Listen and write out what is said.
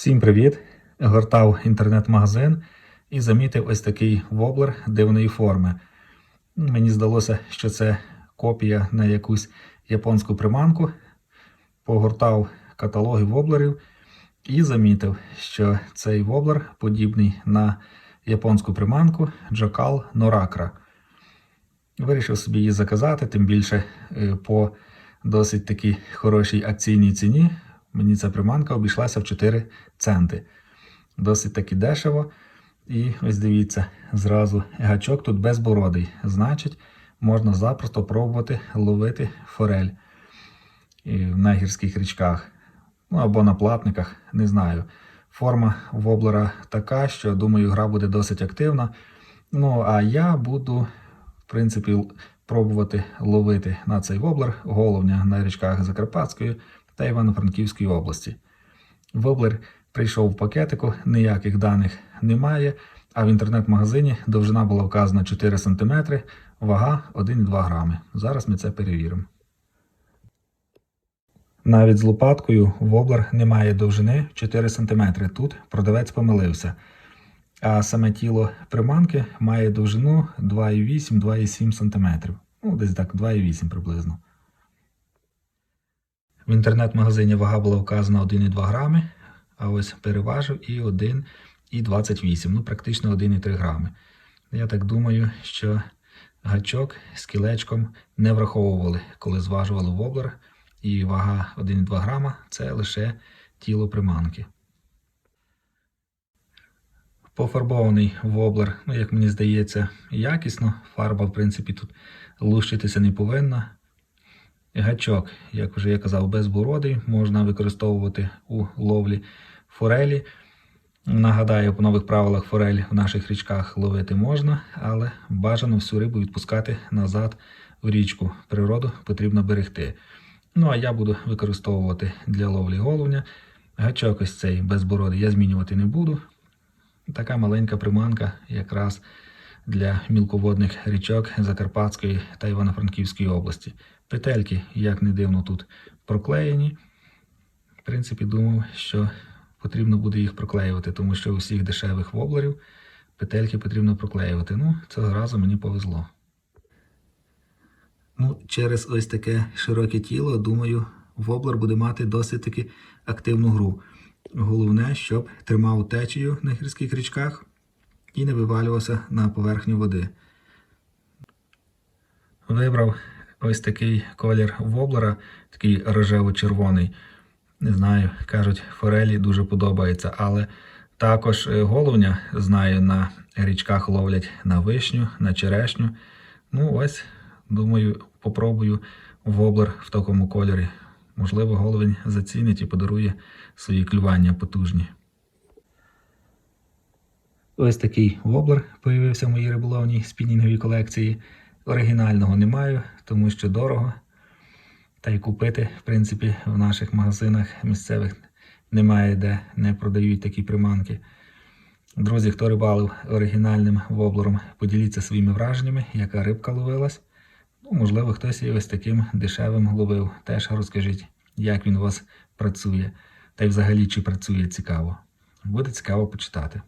Всім привіт! Гортав інтернет-магазин і замітив ось такий воблер дивної форми. Мені здалося, що це копія на якусь японську приманку. Погортав каталоги воблерів і замітив, що цей воблер подібний на японську приманку Джокал Норакра. Вирішив собі її заказати, тим більше е, по досить такій хорошій акційній ціні. Мені ця приманка обійшлася в 4 центи. Досить таки дешево. І ось дивіться, зразу гачок тут безбородий. Значить, можна запросто пробувати ловити форель і на гірських річках. Ну або на платниках, не знаю. Форма воблера така, що думаю, гра буде досить активна. Ну, а я буду, в принципі, пробувати ловити на цей воблер головня на річках Закарпатської та Івано-Франківської області. Воблер прийшов в пакетику, ніяких даних немає, а в інтернет-магазині довжина була вказана 4 см, вага 1,2 грами. Зараз ми це перевіримо. Навіть з лопаткою воблер не має довжини 4 см. Тут продавець помилився. А саме тіло приманки має довжину 2,8-2,7 см. Ну, десь так, 2,8 приблизно. В інтернет-магазині вага була вказана 1,2 грами, а ось переважив і 1,28, ну практично 1,3 грами. Я так думаю, що гачок з кілечком не враховували, коли зважували воблер, і вага 1,2 грама це лише тіло приманки. Пофарбований воблер, ну, як мені здається, якісно. Фарба, в принципі, тут лущитися не повинна. Гачок, як вже я казав, безбородий, можна використовувати у ловлі форелі. Нагадаю, по нових правилах форель в наших річках ловити можна, але бажано всю рибу відпускати назад в річку. Природу потрібно берегти. Ну, а я буду використовувати для ловлі головня. Гачок ось цей безбородий я змінювати не буду. Така маленька приманка якраз для мілководних річок Закарпатської та Івано-Франківської області. Петельки, як не дивно, тут проклеєні. В принципі, думав, що потрібно буде їх проклеювати, тому що у всіх дешевих воблерів петельки потрібно проклеювати. Ну, цього разу мені повезло. Ну, через ось таке широке тіло, думаю, воблер буде мати досить таки активну гру. Головне, щоб тримав течію на гірських річках і не вивалювався на поверхню води. Вибрав ось такий колір воблера, такий рожево-червоний. Не знаю, кажуть, форелі дуже подобається, але також е, головня, знаю, на річках ловлять на вишню, на черешню. Ну, ось, думаю, попробую воблер в такому кольорі. Можливо, головень зацінить і подарує свої клювання потужні. Ось такий воблер появився в моїй риболовній спінінговій колекції. Оригінального не маю, тому що дорого. Та й купити, в принципі, в наших магазинах місцевих немає, де не продають такі приманки. Друзі, хто рибалив оригінальним воблером, поділіться своїми враженнями, яка рибка ловилась. Ну, можливо, хтось і ось таким дешевим ловив. Теж розкажіть, як він у вас працює. Та й взагалі чи працює цікаво. Буде цікаво почитати.